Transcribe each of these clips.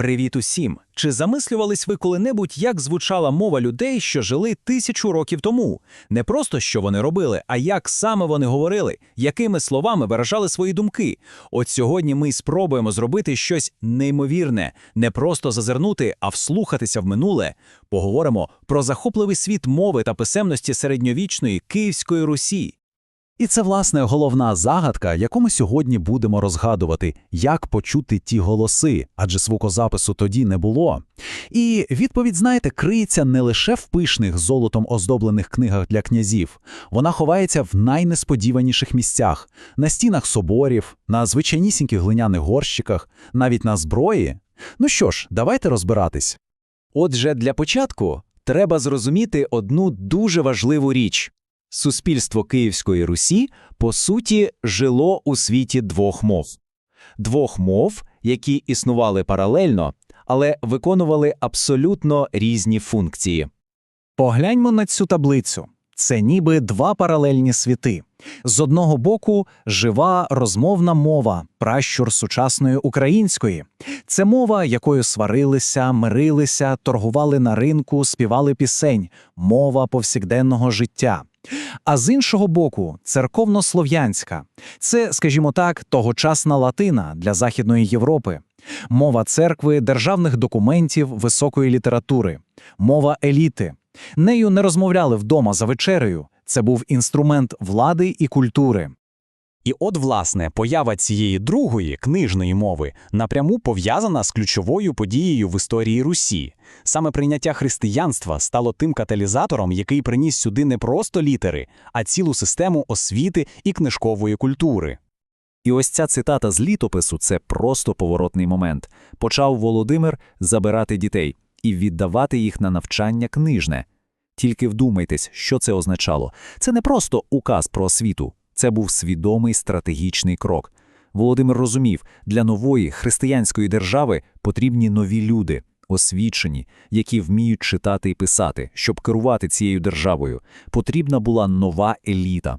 Привіт усім! Чи замислювались ви коли-небудь, як звучала мова людей, що жили тисячу років тому? Не просто що вони робили, а як саме вони говорили, якими словами виражали свої думки? От сьогодні ми спробуємо зробити щось неймовірне, не просто зазирнути, а вслухатися в минуле. Поговоримо про захопливий світ мови та писемності середньовічної Київської Русі. І це, власне, головна загадка, яку ми сьогодні будемо розгадувати, як почути ті голоси, адже звукозапису тоді не було. І відповідь, знаєте, криється не лише в пишних золотом оздоблених книгах для князів, вона ховається в найнесподіваніших місцях на стінах соборів, на звичайнісіньких глиняних горщиках, навіть на зброї. Ну що ж, давайте розбиратись. Отже, для початку треба зрозуміти одну дуже важливу річ. Суспільство Київської Русі, по суті, жило у світі двох мов. Двох мов, які існували паралельно, але виконували абсолютно різні функції. Погляньмо на цю таблицю. Це ніби два паралельні світи. З одного боку, жива розмовна мова, пращур сучасної української. Це мова, якою сварилися, мирилися, торгували на ринку, співали пісень, мова повсякденного життя. А з іншого боку, церковнослов'янська. Це, скажімо так, тогочасна латина для Західної Європи. Мова церкви, державних документів, високої літератури, мова еліти. Нею не розмовляли вдома за вечерею. Це був інструмент влади і культури. І от, власне, поява цієї другої книжної мови напряму пов'язана з ключовою подією в історії Русі. Саме прийняття християнства стало тим каталізатором, який приніс сюди не просто літери, а цілу систему освіти і книжкової культури. І ось ця цитата з літопису це просто поворотний момент. Почав Володимир забирати дітей і віддавати їх на навчання книжне. Тільки вдумайтесь, що це означало. Це не просто указ про освіту, це був свідомий стратегічний крок. Володимир розумів, для нової християнської держави потрібні нові люди, освічені, які вміють читати і писати, щоб керувати цією державою. Потрібна була нова еліта.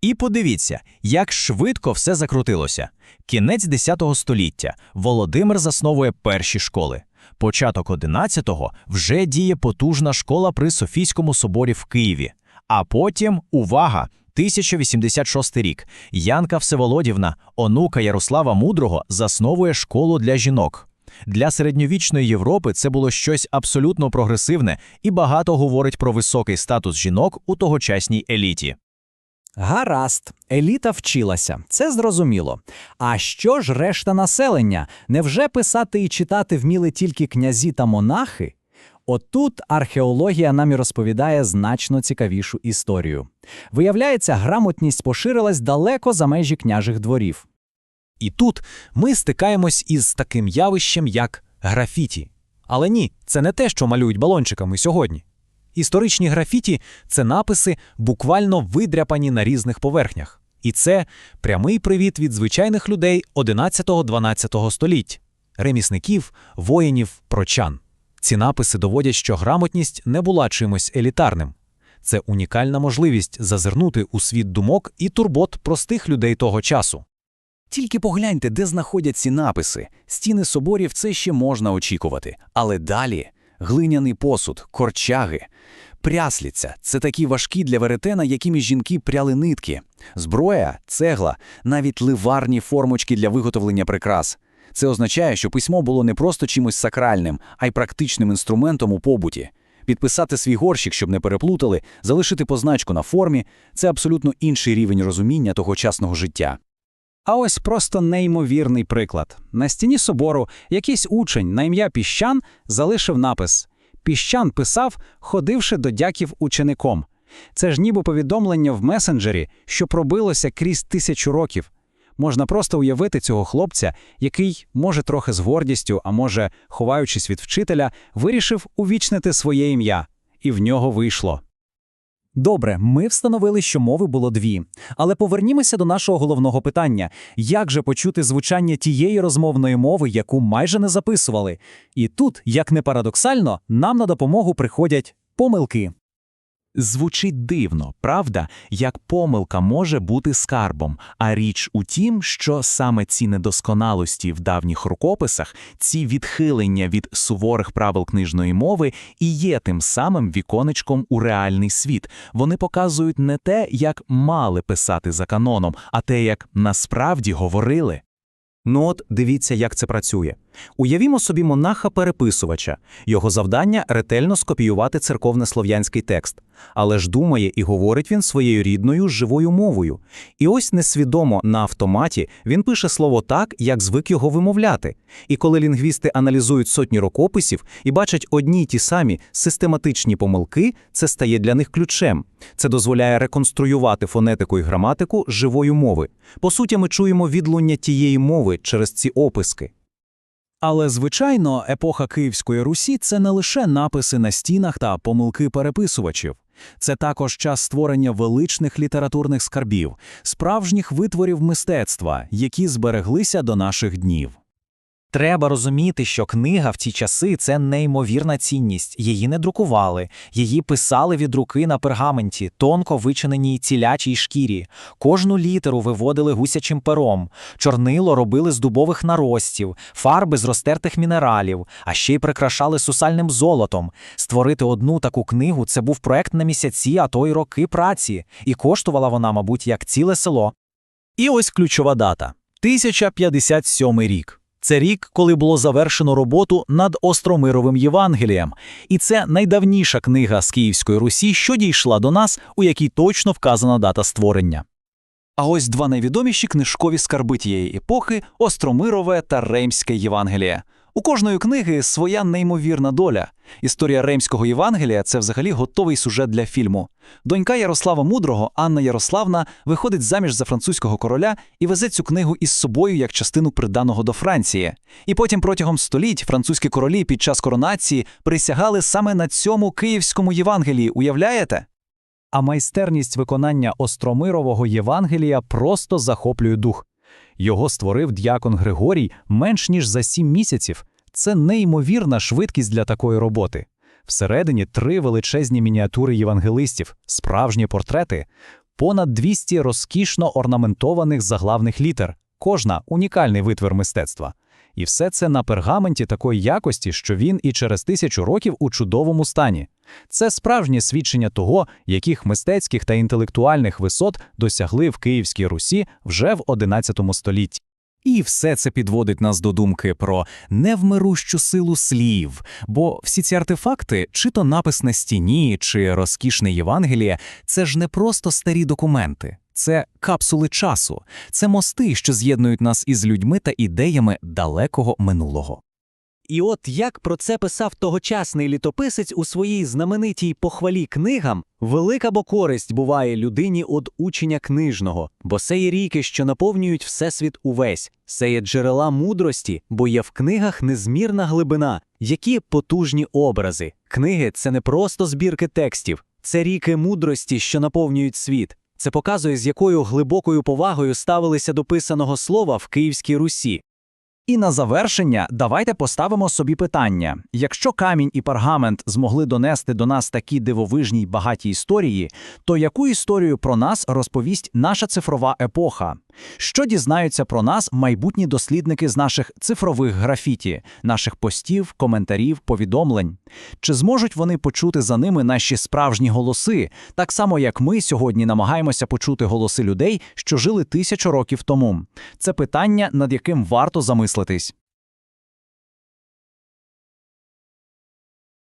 І подивіться, як швидко все закрутилося. Кінець 10 століття. Володимир засновує перші школи. Початок 11-го вже діє потужна школа при Софійському соборі в Києві. А потім увага! 1086 рік. Янка Всеволодівна, онука Ярослава Мудрого, засновує школу для жінок. Для середньовічної Європи це було щось абсолютно прогресивне і багато говорить про високий статус жінок у тогочасній еліті. Гаразд, еліта вчилася, це зрозуміло. А що ж решта населення? Невже писати і читати вміли тільки князі та монахи? Отут археологія нам і розповідає значно цікавішу історію. Виявляється, грамотність поширилась далеко за межі княжих дворів. І тут ми стикаємось із таким явищем, як графіті. Але ні, це не те, що малюють балончиками сьогодні. Історичні графіті це написи, буквально видряпані на різних поверхнях. І це прямий привіт від звичайних людей 11-12 століть, ремісників, воїнів, прочан. Ці написи доводять, що грамотність не була чимось елітарним. Це унікальна можливість зазирнути у світ думок і турбот простих людей того часу. Тільки погляньте, де знаходять ці написи. Стіни соборів це ще можна очікувати. Але далі глиняний посуд, корчаги, прясліця це такі важкі для веретена, якими жінки пряли нитки, зброя, цегла, навіть ливарні формочки для виготовлення прикрас. Це означає, що письмо було не просто чимось сакральним, а й практичним інструментом у побуті. Підписати свій горщик, щоб не переплутали, залишити позначку на формі це абсолютно інший рівень розуміння тогочасного життя. А ось просто неймовірний приклад. На стіні собору якийсь учень на ім'я Піщан залишив напис Піщан писав, ходивши до дяків учеником. Це ж ніби повідомлення в месенджері, що пробилося крізь тисячу років. Можна просто уявити цього хлопця, який, може, трохи з гордістю, а може, ховаючись від вчителя, вирішив увічнити своє ім'я, і в нього вийшло. Добре, ми встановили, що мови було дві. Але повернімося до нашого головного питання: як же почути звучання тієї розмовної мови, яку майже не записували? І тут, як не парадоксально, нам на допомогу приходять помилки. Звучить дивно, правда, як помилка може бути скарбом, а річ у тім, що саме ці недосконалості в давніх рукописах, ці відхилення від суворих правил книжної мови і є тим самим віконечком у реальний світ. Вони показують не те, як мали писати за каноном, а те, як насправді говорили. Ну от дивіться, як це працює. Уявімо собі монаха-переписувача. Його завдання ретельно скопіювати церковно-слов'янський текст. Але ж думає і говорить він своєю рідною живою мовою. І ось несвідомо на автоматі він пише слово так, як звик його вимовляти. І коли лінгвісти аналізують сотні рукописів і бачать одні й ті самі систематичні помилки, це стає для них ключем. Це дозволяє реконструювати фонетику і граматику живої мови. По суті, ми чуємо відлуння тієї мови через ці описки. Але, звичайно, епоха Київської Русі це не лише написи на стінах та помилки переписувачів. Це також час створення величних літературних скарбів, справжніх витворів мистецтва, які збереглися до наших днів. Треба розуміти, що книга в ті часи це неймовірна цінність. Її не друкували, її писали від руки на пергаменті, тонко вичиненій цілячій шкірі. Кожну літеру виводили гусячим пером, чорнило робили з дубових наростів, фарби з розтертих мінералів, а ще й прикрашали сусальним золотом. Створити одну таку книгу це був проект на місяці, а то й роки праці, і коштувала вона, мабуть, як ціле село. І ось ключова дата 1057 рік. Це рік, коли було завершено роботу над Остромировим Євангелієм, і це найдавніша книга з Київської Русі, що дійшла до нас, у якій точно вказана дата створення. А ось два найвідоміші книжкові скарби тієї епохи Остромирове та Реймське Євангеліє. У кожної книги своя неймовірна доля. Історія Реймського Євангелія це взагалі готовий сюжет для фільму. Донька Ярослава Мудрого, Анна Ярославна, виходить заміж за французького короля і везе цю книгу із собою як частину приданого до Франції. І потім протягом століть французькі королі під час коронації присягали саме на цьому київському Євангелії. Уявляєте? А майстерність виконання Остромирового Євангелія просто захоплює дух. Його створив діакон Григорій менш ніж за сім місяців. Це неймовірна швидкість для такої роботи. Всередині три величезні мініатури євангелистів, справжні портрети, понад 200 розкішно орнаментованих заглавних літер, кожна унікальний витвір мистецтва. І все це на пергаменті такої якості, що він і через тисячу років у чудовому стані. Це справжнє свідчення того, яких мистецьких та інтелектуальних висот досягли в Київській Русі вже в XI столітті. І все це підводить нас до думки про невмирущу силу слів, бо всі ці артефакти, чи то напис на стіні, чи розкішне Євангеліє, це ж не просто старі документи, це капсули часу, це мости, що з'єднують нас із людьми та ідеями далекого минулого. І от як про це писав тогочасний літописець у своїй знаменитій похвалі книгам, велика бо користь буває людині од учення книжного, бо це є ріки, що наповнюють всесвіт увесь, це є джерела мудрості, бо є в книгах незмірна глибина, які потужні образи. Книги це не просто збірки текстів, це ріки мудрості, що наповнюють світ. Це показує, з якою глибокою повагою ставилися до писаного слова в Київській Русі. І на завершення давайте поставимо собі питання: якщо камінь і пергамент змогли донести до нас такі дивовижні й багаті історії, то яку історію про нас розповість наша цифрова епоха? Що дізнаються про нас майбутні дослідники з наших цифрових графіті, наших постів, коментарів, повідомлень? Чи зможуть вони почути за ними наші справжні голоси, так само як ми сьогодні намагаємося почути голоси людей, що жили тисячу років тому? Це питання, над яким варто замислитись.